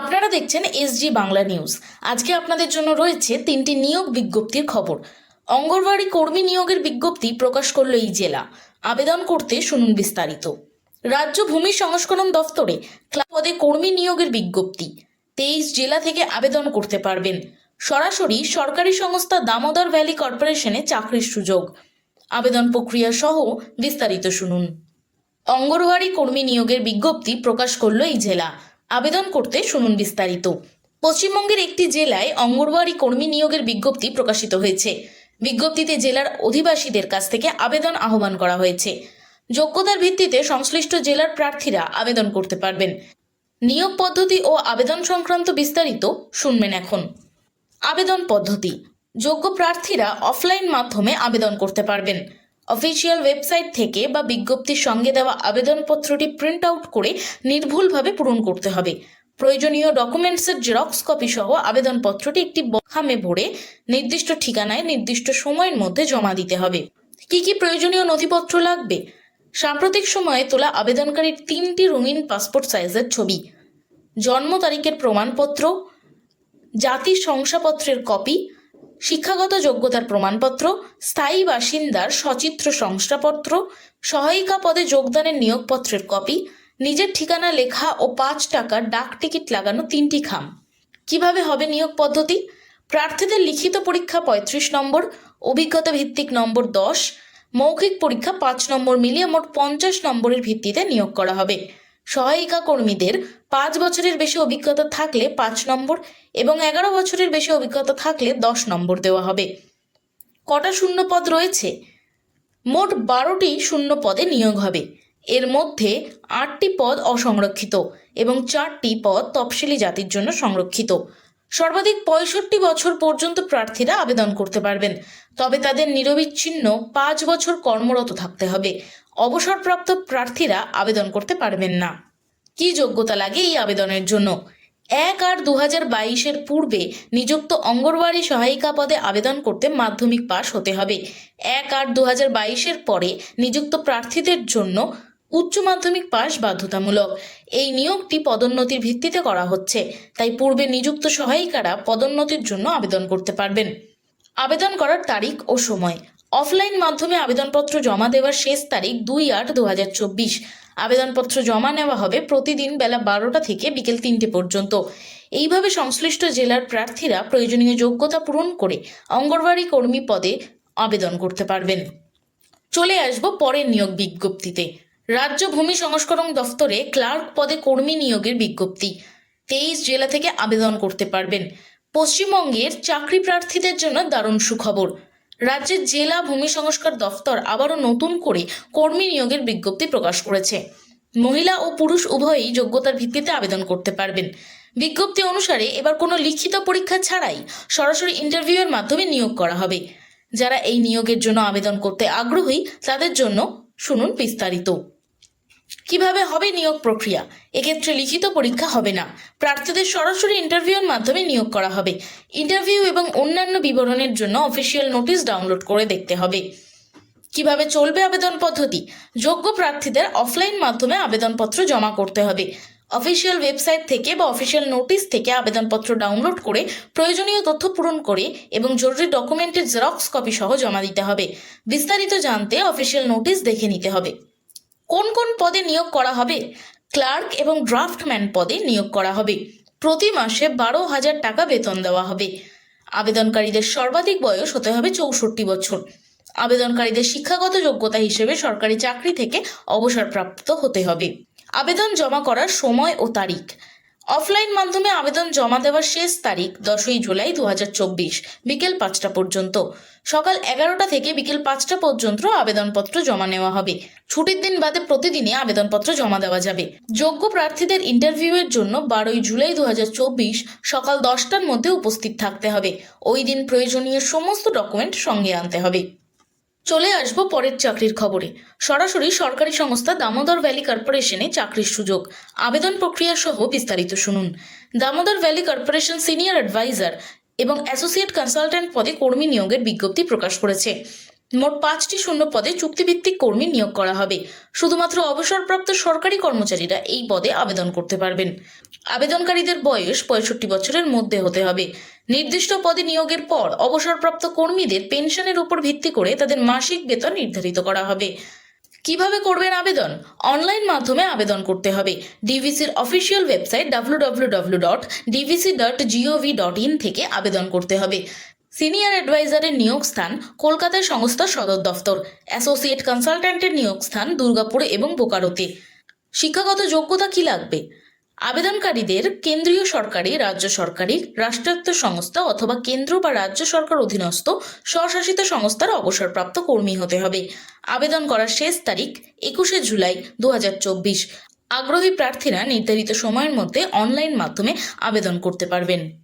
আপনারা দেখছেন SG Bangla news. আজকে আপনাদের জন্য রয়েছে তিনটি নিয়োগ বিজ্ঞপ্তির খবর। অঙ্গনওয়াড়ি কর্মী নিয়োগের বিজ্ঞপ্তি প্রকাশ করল এই জেলা। আবেদন করতে শুনুন বিস্তারিত। রাজ্য ভূমি সংস্করণ দফতরে ক্লাব পদে কর্মী নিয়োগের বিজ্ঞপ্তি। তেইশ জেলা থেকে আবেদন করতে পারবেন। সরাসরি সরকারি সংস্থা দামোদর ভ্যালি কর্পোরেশনে চাকরির সুযোগ। আবেদন প্রক্রিয়া সহ বিস্তারিত শুনুন। অঙ্গনওয়াড়ি কর্মী নিয়োগের বিজ্ঞপ্তি প্রকাশ করল এই জেলা। আবেদন করতে শুনুন বিস্তারিত। পশ্চিমবঙ্গের একটি জেলায় অঙ্গনওয়াড়ি কর্মী নিয়োগের বিজ্ঞপ্তি প্রকাশিত হয়েছে। বিজ্ঞপ্তিতে জেলার অধিবাসীদের কাছ থেকে আবেদন আহ্বান করা হয়েছে। যোগ্যতার ভিত্তিতে সংশ্লিষ্ট জেলার প্রার্থীরা আবেদন করতে পারবেন। নিয়োগ পদ্ধতি ও আবেদন সংক্রান্ত বিস্তারিত শুনবেন এখন। আবেদন পদ্ধতি। যোগ্য প্রার্থীরা অফলাইন মাধ্যমে আবেদন করতে পারবেন। অফিসিয়াল ওয়েবসাইট থেকে বা বিজ্ঞপ্তির সঙ্গে দেওয়া আবেদনপত্রটি প্রিন্ট আউট করে নির্ভুলভাবে পূরণ করতে হবে। প্রয়োজনীয় ডকুমেন্টসের জেরক্স কপি সহ আবেদনপত্রটি একটি বখামে ভরে নির্দিষ্ট ঠিকানায় নির্দিষ্ট সময়ের মধ্যে জমা দিতে হবে। কি কি প্রয়োজনীয় নথিপত্র লাগবে? সাম্প্রতিক সময়ে তোলা আবেদনকারীর তিনটি রঙিন পাসপোর্ট সাইজের ছবি। জন্ম তারিখের প্রমাণপত্র জাতি শংসাপত্রের কপি শিক্ষাগত যোগ্যতার প্রমাণপত্র, স্থায়ী বাসিন্দার সচিত্র শংসাপত্র, সহায়িকা পদে যোগদানের নিয়োগপত্রের কপি, নিজের ঠিকানা লেখা ও পাঁচ টাকার ডাক টিকিট লাগানো তিনটি খাম। কীভাবে হবে নিয়োগ পদ্ধতি? প্রার্থীদের লিখিত পরীক্ষা পঁয়ত্রিশ নম্বর, অভিজ্ঞতা ভিত্তিক নম্বর দশ, মৌখিক পরীক্ষা পাঁচ নম্বর মিলিয়ে মোট পঞ্চাশ নম্বরের ভিত্তিতে নিয়োগ করা হবে। সহায়িকা কর্মীদের পাঁচ বছরের বেশি অভিজ্ঞতা থাকলে পাঁচ নম্বর এবং এগারো বছরের বেশি অভিজ্ঞতা থাকলে দশ নম্বর দেওয়া হবে। কটা শূন্য পদ রয়েছে? মোট বারোটি শূন্য পদে নিয়োগ হবে। এর মধ্যে আটটি পদ অসংরক্ষিত এবং চারটি পদ তফসিলি জাতির জন্য সংরক্ষিত। সর্বাধিক পঁয়ষট্টি বছর পর্যন্ত প্রার্থীরা আবেদন করতে পারবেন, তবে তাদের নিরবিচ্ছিন্ন পাঁচ বছর কর্মরত থাকতে হবে। অবসরপ্রাপ্ত প্রার্থীরা আবেদন করতে পারবেন না। কি যোগ্যতা লাগে এই আবেদনের জন্য? এক আট দু হাজার বাইশের পূর্বে নিযুক্ত অঙ্গনওয়াড়ি সহায়িকা পদে আবেদন করতে মাধ্যমিক পাশ হতে হবে। এক আট দু হাজার বাইশের পরে নিযুক্ত প্রার্থীদের জন্য উচ্চ মাধ্যমিক পাশ বাধ্যতামূলক। এই নিয়োগটি পদোন্নতির ভিত্তিতে করা হচ্ছে, তাই পূর্বে নিযুক্ত সহায়িকারা পদোন্নতির জন্য আবেদন করতে পারবেন। আবেদন করার তারিখ ও সময়। অফলাইন মাধ্যমে আবেদনপত্র জমা দেওয়ার শেষ তারিখ দুই আট দু আবেদনপত্র জমা নেওয়া হবে প্রতিদিন বেলা বারোটা থেকে বিকেল তিনটে পর্যন্ত। এইভাবে সংশ্লিষ্ট জেলার প্রার্থীরা প্রয়োজনীয় যোগ্যতা পূরণ করে অঙ্গনওয়াড়ি কর্মী পদে আবেদন করতে পারবেন। চলে আসব পরের নিয়োগ বিজ্ঞপ্তিতে। রাজ্য ভূমি সংস্করণ দফতরে ক্লার্ক পদে কর্মী নিয়োগের বিজ্ঞপ্তি। তেইশ জেলা থেকে আবেদন করতে পারবেন। পশ্চিমবঙ্গের চাকরি প্রার্থীদের জন্য দারুণ সুখবর। রাজ্যের জেলা ভূমি সংস্কার দফতর আবারও নতুন করে কর্মী নিয়োগের বিজ্ঞপ্তি প্রকাশ করেছে। মহিলা ও পুরুষ উভয়ই যোগ্যতার ভিত্তিতে আবেদন করতে পারবেন। বিজ্ঞপ্তি অনুসারে এবার কোনো লিখিত পরীক্ষা ছাড়াই সরাসরি ইন্টারভিউয়ের মাধ্যমে নিয়োগ করা হবে। যারা এই নিয়োগের জন্য আবেদন করতে আগ্রহী, তাদের জন্য শুনুন বিস্তারিত। কীভাবে হবে নিয়োগ প্রক্রিয়া? এক্ষেত্রে লিখিত পরীক্ষা হবে না। প্রার্থীদের সরাসরি ইন্টারভিউর মাধ্যমে নিয়োগ করা হবে। ইন্টারভিউ এবং অন্যান্য বিবরণের জন্য অফিসিয়াল নোটিশ ডাউনলোড করে দেখতে হবে। কীভাবে চলবে আবেদন পদ্ধতি? যোগ্য প্রার্থীদের অফলাইন মাধ্যমে আবেদনপত্র জমা করতে হবে। অফিসিয়াল ওয়েবসাইট থেকে বা অফিসিয়াল নোটিশ থেকে আবেদনপত্র ডাউনলোড করে প্রয়োজনীয় তথ্য পূরণ করে এবং জরুরি ডকুমেন্টের জেরক্স কপি সহ জমা দিতে হবে। বিস্তারিত জানতে অফিসিয়াল নোটিশ দেখে নিতে হবে। কোন কোন পদে নিয়োগ করা হবে? ক্লার্ক এবং ড্রাফটম্যান পদে নিয়োগ করা হবে। প্রতি মাসে বারো হাজার টাকা বেতন দেওয়া হবে। আবেদনকারীদের সর্বাধিক বয়স হতে হবে চৌষট্টি বছর। আবেদনকারীদের শিক্ষাগত যোগ্যতা হিসেবে সরকারি চাকরি থেকে অবসরপ্রাপ্ত হতে হবে। আবেদন জমা করার সময় ও তারিখ। অফলাইন মাধ্যমে আবেদন জমা দেওয়ার শেষ তারিখ দশই জুলাই দু হাজার চব্বিশ, বিকেল পাঁচটা পর্যন্ত। সকাল এগারোটা থেকে বিকেল পাঁচটা পর্যন্ত আবেদনপত্র জমা নেওয়া হবে। ছুটির দিন বাদে প্রতিদিনই আবেদনপত্র জমা দেওয়া যাবে। যোগ্য প্রার্থীদের ইন্টারভিউয়ের জন্য বারোই জুলাই দু হাজার চব্বিশ সকাল দশটার মধ্যে উপস্থিত থাকতে হবে। ওই দিন প্রয়োজনীয় সমস্ত ডকুমেন্ট সঙ্গে আনতে হবে। চলে আসব পরের চাকরির খবরে। সরাসরি সরকারি সংস্থা দামোদর ভ্যালি কর্পোরেশনে চাকরির সুযোগ। আবেদন প্রক্রিয়া সহ বিস্তারিত শুনুন। Damodar valley corporation senior advisor এবং অ্যাসোসিয়েট কনসালট্যান্ট পদে কর্মী নিয়োগের বিজ্ঞপ্তি প্রকাশ করেছে। মোট পাঁচটি শূন্য পদে চুক্তিভিত্তিক কর্মী নিয়োগ করা হবে। শুধুমাত্র অবসরপ্রাপ্ত সরকারি কর্মচারীরা এই পদে আবেদন করতে পারবেন। আবেদনকারীদের বয়স পঁয়ষট্টি বছরের মধ্যে হতে হবে। নির্দিষ্ট পদে নিয়োগের পর অবসরপ্রাপ্ত কর্মীদের পেনশনের উপর ভিত্তি করে তাদের মাসিক বেতন নির্ধারিত করা হবে। কীভাবে করবেন আবেদন? অনলাইন মাধ্যমে আবেদন করতে হবে। ডিভিসির official website W dot DVC dot GOV dot in থেকে আবেদন করতে হবে। সিনিয়র অ্যাডভাইজারের নিয়োগ স্থান কলকাতায় সংস্থার সদর দফতর। অ্যাসোসিয়েট কনসালট্যান্টের নিয়োগ স্থান দুর্গাপুর এবং বোকারোতে। শিক্ষাগত যোগ্যতা কি লাগবে? আবেদনকারীদের কেন্দ্রীয় সরকারি, রাজ্য সরকারি, রাষ্ট্রায়ত্ত সংস্থা অথবা কেন্দ্র বা রাজ্য সরকার অধীনস্থ স্বশাসিত সংস্থার অবসরপ্রাপ্ত কর্মী হতে হবে। আবেদন করার শেষ তারিখ একুশে জুলাই দু হাজার চব্বিশ। আগ্রহী প্রার্থীরা নির্ধারিত সময়ের মধ্যে অনলাইন মাধ্যমে আবেদন করতে পারবেন।